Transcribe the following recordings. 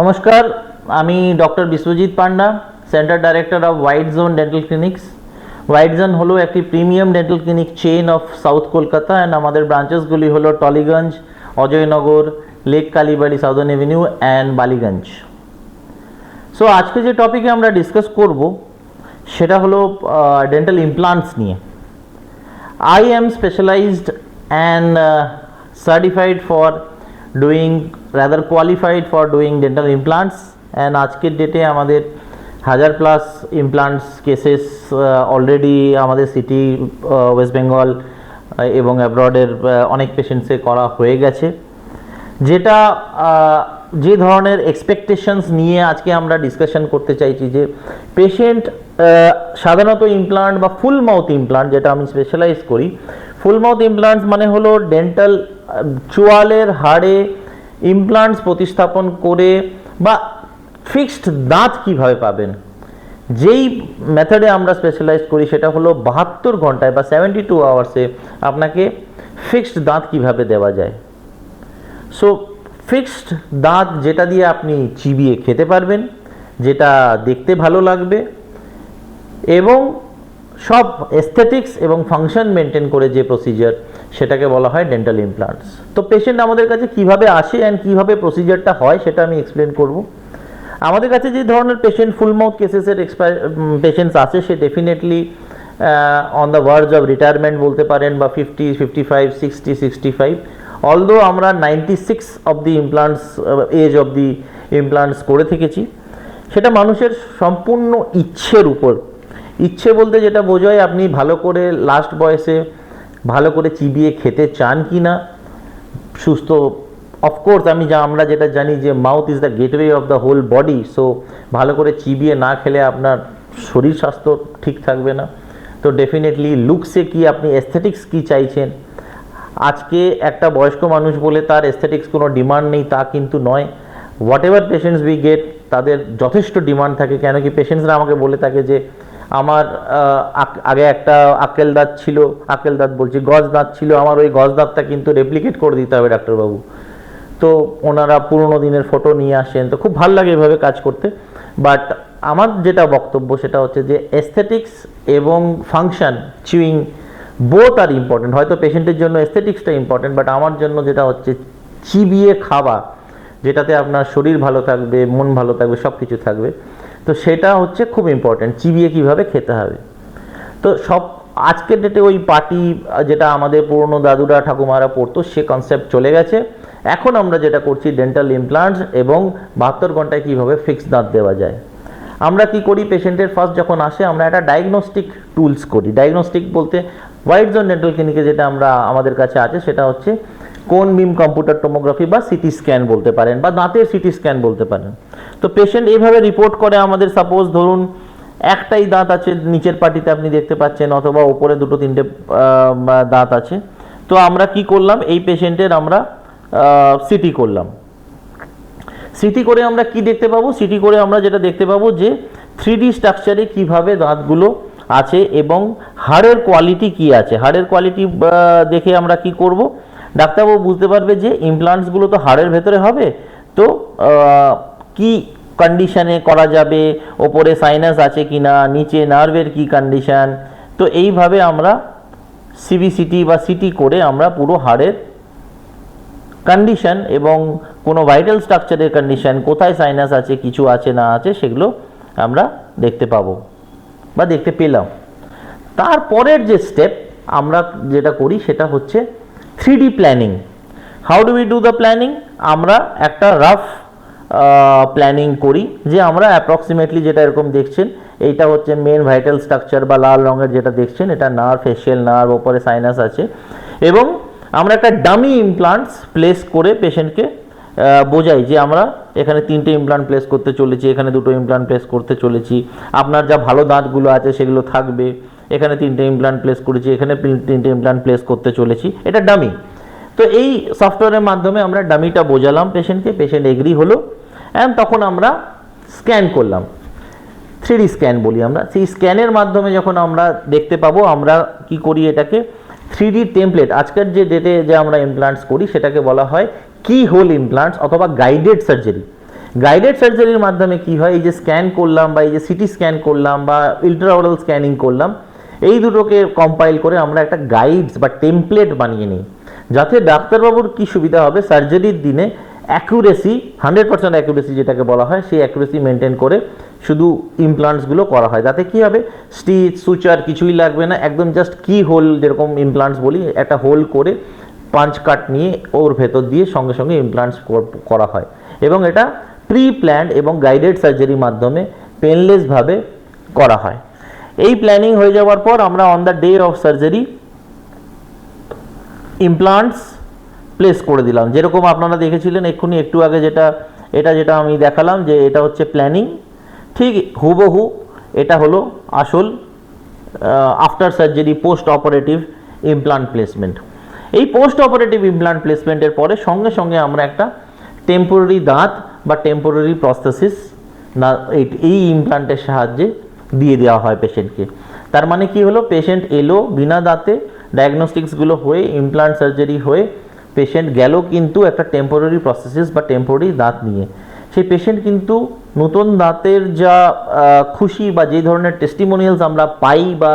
নমস্কার আমি doctor Biswajit Panda centre director of White Zone dental clinics. White Zone হলো একটি premium dental clinic chain of south Kolkata and আমাদের ব্রাঞ্চেসগুলি হলো Tollygunge Ajoynagar Lake Kalibari Southern Avenue and Ballygunge. So আজকে যে টপিকে আমরা ডিসকাস করব সেটা হলো ডেন্টাল ইমপ্লান্টস নিয়ে। I am specialized and uh, certified for rather qualified for doing dental implants. And আজকের ডেটে আমাদের হাজার প্লাস ইমপ্লান্টস কেসেস অলরেডি আমাদের সিটি ওয়েস্ট বেঙ্গল এবং অ্যাব্রডের অনেক পেশেন্টসে করা হয়ে গেছে। যেটা যে ধরনের এক্সপেকটেশনস নিয়ে আজকে আমরা ডিসকাশন করতে চাইছি যে পেশেন্ট সাধারণত ইমপ্লান্ট বা ফুল মাউথ ইমপ্লান্ট যেটা আমি স্পেশালাইজ করি ফুল মাউথ ইমপ্লান্টস মানে হলো ডেন্টাল চোয়ালের হাড়ে ইমপ্লান্টস প্রতিস্থাপন করে বা ফিক্সড দাঁত কীভাবে পাবেন? যেই মেথডে আমরা স্পেশালাইজ করি সেটা হলো বাহাত্তর ঘন্টায় বা সেভেন্টি টু আওয়ার্সে আপনাকে ফিক্সড দাঁত কীভাবে দেওয়া যায়? সো ফিক্সড দাঁত যেটা দিয়ে আপনি চিবিয়ে খেতে পারবেন, যেটা দেখতে ভালো লাগবে এবং সব এস্থেটিক্স এবং ফাংশন মেনটেন করে যে প্রসিজার সেটাকে বলা হয় ডেন্টাল ইমপ্লান্টস তো পেশেন্ট আমাদের কাছে কীভাবে আসে অ্যান্ড কীভাবে প্রসিজারটা হয় সেটা আমি এক্সপ্লেন করব। আমাদের কাছে যে ধরনের পেশেন্ট ফুল মাউথ কেসেসের এক্সপায়ার পেশেন্টস আছে সে definitely on the words of retirement বলতে পারেন বা fifty fifty five sixty sixty five although আমরা ninety six of the implants age of the implants করে থেকেছি, সেটা মানুষের সম্পূর্ণ ইচ্ছের উপর ইচ্ছে বলতে যেটা বোঝায়, আপনি ভালো করে লাস্ট বয়সে ভালো করে চিবিয়ে খেতে চান কি না, সুস্থ অফকোর্স আমি যা, আমরা যেটা জানি যে mouth is the gateway of the whole body so ভালো করে চিবিয়ে না খেলে আপনার শরীর স্বাস্থ্য ঠিক থাকবে না। তো ডেফিনেটলি লুকসে কি আপনি এস্থেটিক্স কি চাইছেন? আজকে একটা বয়স্ক মানুষ বলে তার এস্থেটিক্স কোনো ডিমান্ড নেই, তা কিন্তু নয়। Whatever patients we get তাদের যথেষ্ট ডিমান্ড থাকে। কেন কি পেশেন্টসরা আমাকে বলে থাকে যে আমার আগে একটা আক্কেল দাঁত ছিল আক্কেল দাঁত বলছি গজ দাঁত ছিল, আমার ওই গজ দাঁতটা কিন্তু রেপ্লিকেট করে দিতে হবে ডাক্তারবাবু। তো ওনারা পুরোনো দিনের ফটো নিয়ে আসেন, তো খুব ভালো লাগে এভাবে কাজ করতে। বাট আমার যেটা বক্তব্য সেটা হচ্ছে যে এস্থেটিক্স এবং ফাংশন চুইং বোথ আর ইম্পর্টেন্ট হয়তো পেশেন্টের জন্য এস্থেটিক্সটা ইম্পর্টেন্ট বাট আমার জন্য যেটা হচ্ছে চিবিয়ে খাওয়া, যেটাতে আপনার শরীর ভালো থাকবে, মন ভালো থাকবে সব কিছু থাকবে। তো সেটা হচ্ছে খুব ইম্পর্টেন্ট চিবিয়ে কীভাবে খেতে হবে। তো সব আজকের ডেটে ওই পার্টি যেটা আমাদের পুরনো দাদুরা, ঠাকুমারা পড়তো, সে কনসেপ্ট চলে গেছে। এখন আমরা যেটা করছি ডেন্টাল ইমপ্লান্টস এবং বাহাত্তর ঘন্টায় কীভাবে ফিক্স দাঁত দেওয়া যায়। আমরা কি করি পেশেন্টের ফার্স্ট যখন আসে, আমরা একটা ডায়াগনস্টিক টুলস করি। ডায়াগনস্টিক বলতে হোয়াইট জোন ডেন্টাল ক্লিনিকে যেটা আমরা, আমাদের কাছে আছে, সেটা হচ্ছে কোন বিম কম্পিউটার টোমোগ্রাফি বা সিটি স্ক্যান বলতে পারেন বা দাঁতের সিটি স্ক্যান বলতে পারেন। তো পেশেন্ট এইভাবে রিপোর্ট করে আমাদের সাপোজ ধরুন একটাই দাঁত আছে, নিচের পাটিতে আপনি দেখতে পাচ্ছেন, অথবা ওপরে দুটো তিনটে দাঁত আছে। তো আমরা কি করলাম? এই পেশেন্টের আমরা সিটি করলাম। সিটি করে আমরা কি দেখতে পাবো? সিটি করে আমরা যেটা দেখতে পাবো যে থ্রি স্ট্রাকচারে কীভাবে দাঁতগুলো আছে এবং হাড়ের কোয়ালিটি কি আছে? হাড়ের কোয়ালিটি দেখে আমরা কি করব? ডাক্তারবাবু বুঝতে পারবে যে ইমপ্লান্টসগুলো তো হাড়ের ভেতরে হবে। তো কি কন্ডিশনে করা যাবে? ওপরে সাইনাস আছে কি না নিচে নার্ভের কি কন্ডিশন তো এইভাবে আমরা সিবিসিটি বা সিটি করে আমরা পুরো হাড়ের কন্ডিশন এবং কোনো ভাইটাল স্ট্রাকচারের কন্ডিশন কোথায় সাইনাস আছে, কিছু আছে, না আছে, সেগুলো আমরা দেখতে পাবো বা দেখতে পেলাম। তারপরের যে স্টেপ আমরা যেটা করি সেটা হচ্ছে three D planning how do we do the planning আমরা একটা রাফ প্ল্যানিং করি, যে আমরা অ্যাপ্রক্সিমেটলি যেটা এরকম দেখছেন, এইটা হচ্ছে মেন ভাইটাল স্ট্রাকচার বা লাল রঙের যেটা দেখছেন, এটা নার্ভ ফেশিয়াল নার্ভ ওপরে সাইনাস আছে। এবং আমরা একটা ডামি ইমপ্লান্টস প্লেস করে পেশেন্টকে বোঝাই যে আমরা এখানে তিনটে ইমপ্লান্ট প্লেস করতে চলেছি, এখানে দুটো ইমপ্লান্ট প্লেস করতে চলেছি। আপনার যা ভালো দাঁতগুলো আছে সেগুলো থাকবে। এখানে তিনটে ইমপ্লান্ট প্লেস করেছি, এখানে তিনটে ইমপ্লান্ট প্লেস করতে চলেছি। এটা ডামি তো এই সফটওয়্যারের মাধ্যমে আমরা ডামিটা বোঝালাম পেশেন্টকে পেশেন্ট এগ্রি হলো অ্যান্ড তখন আমরা স্ক্যান করলাম। থ্রি স্ক্যান বলি আমরা। সেই স্ক্যানের মাধ্যমে যখন আমরা দেখতে পাবো, আমরা কি করি এটাকে? থ্রি টেমপ্লেট আজকের যে ডেটে যে আমরা ইমপ্লান্টস করি, সেটাকে বলা হয় কি হোল ইমপ্লান্টস অথবা গাইডেড সার্জারি গাইডেড সার্জারির মাধ্যমে কি হয়? এই যে স্ক্যান করলাম বা এই যে সিটি স্ক্যান করলাম বা ইন্টারঅরাল স্ক্যানিং করলাম এই দুটোকে কম্পাইল করে আমরা একটা গাইডস বা টেমপ্লেট বানিয়ে নিই। যাতে ডাক্তারবাবুর কি সুবিধা হবে সার্জারির দিনে অ্যাকুরেসি হান্ড্রেড পার্সেন্ট অ্যাকুরেসি যেটাকে বলা হয়, সেই অ্যাকুরেসি মেনটেন করে শুধু ইমপ্লান্টসগুলো করা হয়। যাতে কী হবে? স্টিচ সুচার কিছুই লাগবে না, একদম জাস্ট কি হোল যেরকম ইমপ্লান্টস বলি, একটা হোল করে পাঞ্চ কাট নিয়ে ওর ভেতর দিয়ে সঙ্গে সঙ্গে ইমপ্লান্টস করা হয়। এবং এটা প্রি প্ল্যান্ড এবং গাইডেড সার্জারির মাধ্যমে পেনলেসভাবে করা হয়। এই প্ল্যানিং হয়ে যাওয়ার পর আমরা on the day of surgery implants place করে দিলাম। যেরকম আপনারা দেখেছিলেন এক্ষুনি একটু আগে যেটা, এটা যেটা আমি দেখালাম যে এটা হচ্ছে প্ল্যানিং ঠিক হুবহু এটা হলো আসল after surgery post operative implant placement এই পোস্ট অপারেটিভ ইমপ্লান্ট প্লেসমেন্টের পরে সঙ্গে সঙ্গে আমরা একটা টেম্পোরারি দাঁত বা টেম্পোরারি প্রস্থেসিস না, এই ইমপ্লান্টের সাহায্যে দিয়ে দেওয়া হয় পেশেন্টকে তার মানে কি হলো? পেশেন্ট এলো বিনা দাঁতে ডায়াগনস্টিক্সগুলো হয়ে ইমপ্লান্ট সার্জারি হয়ে পেশেন্ট গেল কিন্তু একটা টেম্পোরারি প্রসেসিস বা টেম্পোরারি দাঁত নিয়ে। সেই পেশেন্ট কিন্তু নতুন দাঁতের যা খুশি বা যে ধরনের টেস্টিমোনিয়ালস আমরা পাই বা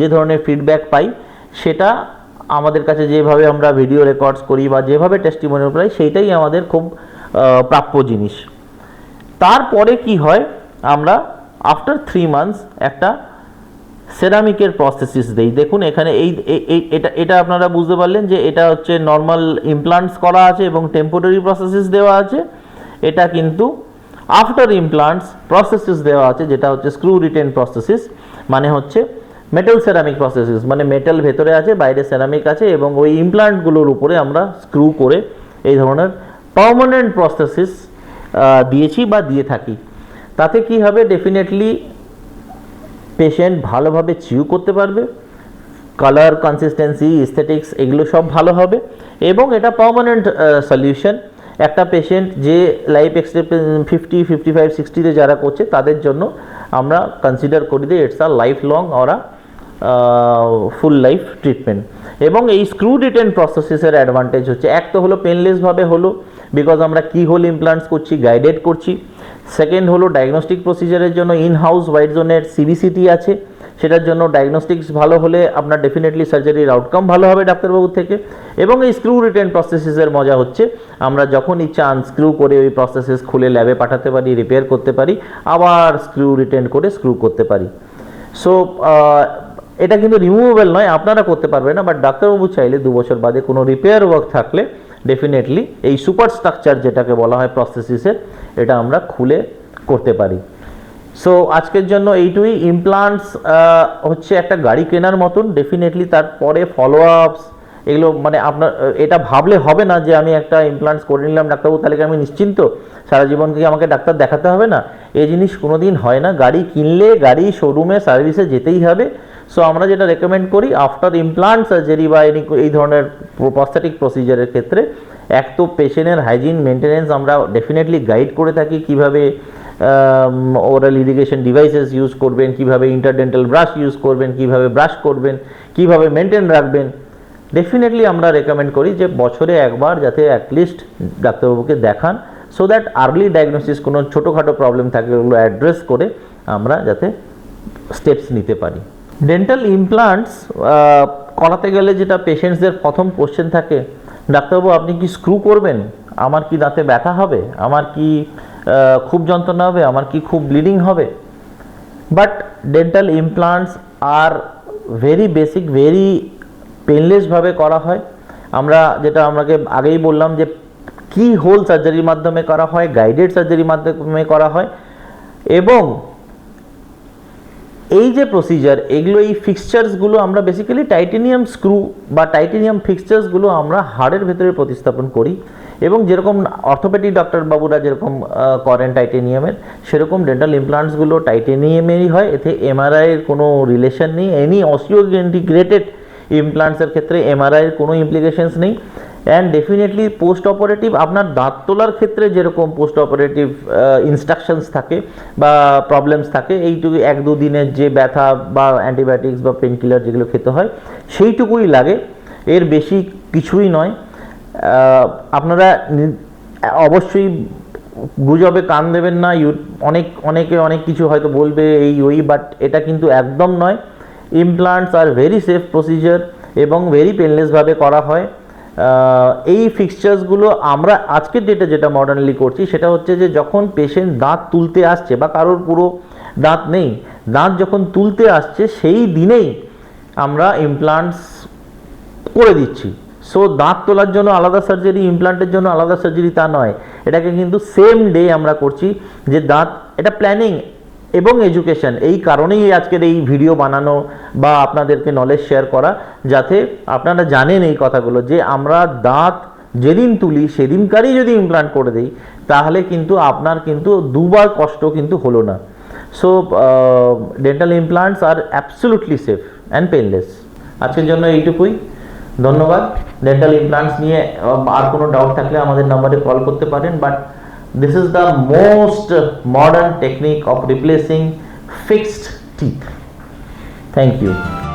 যে ধরনের ফিডব্যাক পাই, সেটা আমাদের কাছে যেভাবে আমরা ভিডিও রেকর্ডস করি বা যেভাবে টেস্টিমোনিয়াল পাই সেইটাই আমাদের খুব প্রাপ্য জিনিস। তারপরে কি হয়? আমরা আফটার থ্রি মান্থস একটা সেরামিকের প্রসেসিস দেই। দেখুন, এখানে এই এটা এটা আপনারা বুঝতে পারলেন যে এটা হচ্ছে নর্মাল ইমপ্লান্টস করা আছে এবং টেম্পোরারি প্রসেসিস দেওয়া আছে। এটা কিন্তু আফটার ইমপ্লান্টস প্রসেসিস দেওয়া আছে, যেটা হচ্ছে স্ক্রু রিটেন প্রসেসিস মানে হচ্ছে মেটাল সেরামিক প্রসেসিস মানে মেটাল ভেতরে আছে, বাইরে সেরামিক আছে এবং ওই ইমপ্লান্টগুলোর উপরে আমরা স্ক্রু করে এই ধরনের পার্মানেন্ট প্রসেসিস দিয়েছি বা দিয়ে থাকি। তাতে কি হবে? ডেফিনেটলি পেশেন্ট ভালোভাবে চিউ করতে পারবে। কালার কনসিস্টেন্সি এস্থেটিক্স এগুলো সব ভালো হবে। এবং এটা পার্মানেন্ট সলিউশন একটা পেশেন্ট যে life expectancy fifty fifty five সিক্সটিতে যারা করছে, তাদের জন্য আমরা কনসিডার করি যে ইটস আ লাইফ লং ওরা ফুল লাইফ ট্রিটমেন্ট এবং এই স্ক্রু রিটেন প্রসেসেসের অ্যাডভান্টেজ হচ্ছে। এক তো হলো পেনলেসভাবে হলো বিকজ আমরা কি হোল ইমপ্লান্টস করছি গাইডেড করছি। সেকেন্ড হলো ডায়াগনস্টিক প্রসিজারের জন্য ইন হাউস হোয়াইট জোনের সিবিসিটি আছে। সেটার জন্য ডায়াগনস্টিক্স ভালো হলে আপনার ডেফিনেটলি সার্জারির আউটকাম ভালো হবে ডাক্তারবাবুর থেকে। এবং এই স্ক্রু রিটেন প্রসেসেসের মজা হচ্ছে, আমরা যখন ইচ্ছা আনস্ক্রু করে ওই প্রসেসেস খুলে ল্যাবে পাঠাতে পারি রিপেয়ার করতে পারি, আবার স্ক্রু রিটেন করে স্ক্রু করতে পারি। সো এটা কিন্তু রিমুভেবল নয়, আপনারা করতে পারবেন না বাট ডাক্তারবাবু চাইলে দু বছর বাদে কোনো রিপেয়ার ওয়ার্ক থাকলে ডেফিনেটলি এই সুপার স্ট্রাকচার যেটাকে বলা হয় প্রসেসিসের এটা আমরা খুলে করতে পারি। সো আজকের জন্য এইটুই। ইমপ্লান্টস হচ্ছে একটা গাড়ি কেনার মতন ডেফিনেটলি তারপরে ফলো আপস এগুলো মানে আপনার, এটা ভাবলে হবে না যে আমি একটা ইমপ্লান্টস করে নিলাম, ডাক্তারবাবু, তাহলে আমি নিশ্চিন্ত? সারা জীবন কি আমাকে ডাক্তার দেখাতে হবে না? এই জিনিস কোনো দিন হয় না। গাড়ি কিনলে গাড়ি শোরুমে সার্ভিসে যেতেই হবে। সো আমরা যেটা রেকমেন্ড করি আফটার ইমপ্লান্ট সার্জারি বা এনি এই ধরনের প্রস্থেটিক প্রসিজারের ক্ষেত্রে, এক তো পেশেন্টের হাইজিন মেনটেনেন্স আমরা ডেফিনেটলি গাইড করে থাকি কীভাবে ওরাল ইরিগেশন ডিভাইসেস ইউজ করবেন, কীভাবে ইন্টারডেন্টাল ব্রাশ ইউজ করবেন, কীভাবে ব্রাশ করবেন, কীভাবে মেনটেন রাখবেন। ডেফিনেটলি আমরা রেকমেন্ড করি যে বছরে একবার যাতে অ্যাটলিস্ট ডাক্তারবাবুকে দেখান সো দ্যাট আর্লি ডায়াগনোসিস কোনো ছোটোখাটো প্রবলেম থাকে ওগুলো অ্যাড্রেস করে আমরা যাতে স্টেপস নিতে পারি। ডেন্টাল ইমপ্লান্টস করাতে গেলে যেটা পেশেন্টসদের প্রথম কোশ্চেন থাকে, ডাক্তারবাবু আপনি কি স্ক্রু করবেন? আমার কি দাঁতে ব্যথা হবে? আমার কি খুব যন্ত্রণা হবে? আমার কি খুব ব্লিডিং হবে? But dental implants are very basic very পেনলেসভাবে করা হয়। আমরা যেটা আমাকে আগেই বললাম যে, কি হোল সার্জারির মাধ্যমে করা হয় গাইডেড সার্জারির মাধ্যমে করা হয়। এবং এই যে প্রসিজার এগুলো এই ফিক্সচার্সগুলো আমরা বেসিক্যালি টাইটেনিয়াম স্ক্রু বা টাইটেনিয়াম ফিক্সচার্সগুলো আমরা হাড়ের ভেতরে প্রতিস্থাপন করি এবং যেরকম অর্থোপেডিক ডক্টর বাবুরা যেরকম করেন টাইটেনিয়ামের সেরকম ডেন্টাল ইমপ্লান্টসগুলো টাইটেনিয়ামেরই হয়। এতে এমআরআইয়ের কোনো রিলেশন নেই। এনি অসিও ইন্টিগ্রেটেড ইমপ্লান্টসের ক্ষেত্রে এমআরআইয়ের কোনো ইমপ্লিকেশনস নেই। অ্যান্ড ডেফিনেটলি পোস্ট অপারেটিভ আপনার দাঁত তোলার ক্ষেত্রে যেরকম পোস্ট অপারেটিভ ইনস্ট্রাকশনস থাকে বা প্রবলেমস থাকে, এইটুকু এক দু দিনের যে ব্যথা বা অ্যান্টিবায়োটিক্স বা পেনকিলার যেগুলো খেতে হয়, সেইটুকুই লাগে। এর বেশি কিছুই নয়। আপনারা অবশ্যই গুজবে কান দেবেন না। ইউ অনেক, অনেকে অনেক কিছু হয়তো বলবে এই ওই বাট এটা কিন্তু একদম নয়। Implants are very safe procedure এবং ভেরি পেনলেসভাবে করা হয়। এই ফিক্সচার্সগুলো আমরা আজকের ডেটে যেটা মডার্নলি করছি, সেটা হচ্ছে যে যখন পেশেন্ট দাঁত তুলতে আসছে, বা কারোর পুরো দাঁত নেই, দাঁত যখন তুলতে আসছে, সেই দিনেই আমরা ইমপ্লান্টস করে দিচ্ছি। সো দাঁত তোলার জন্য আলাদা সার্জারি ইমপ্লান্টের জন্য আলাদা সার্জারি তা নয়। এটাকে কিন্তু সেম ডে আমরা করছি যে দাঁত, এটা প্ল্যানিং এবং এডুকেশন এই কারণেই আজকের এই ভিডিও বানানো বা আপনাদেরকে নলেজ শেয়ার করা, যাতে আপনারা জানেন এই কথাগুলো যে আমরা দাঁত যেদিন তুলি, সেদিনকারই যদি ইমপ্লান্ট করে দিই, তাহলে কিন্তু আপনার কিন্তু দুবার কষ্ট কিন্তু হলো না। So dental implants are absolutely safe and painless আজকের জন্য এইটুকুই। ধন্যবাদ। ডেন্টাল ইমপ্লান্টস নিয়ে আর কোনো ডাউট থাকলে আমাদের নাম্বারে কল করতে পারেন। But This is the most modern technique of replacing fixed teeth. Thank you.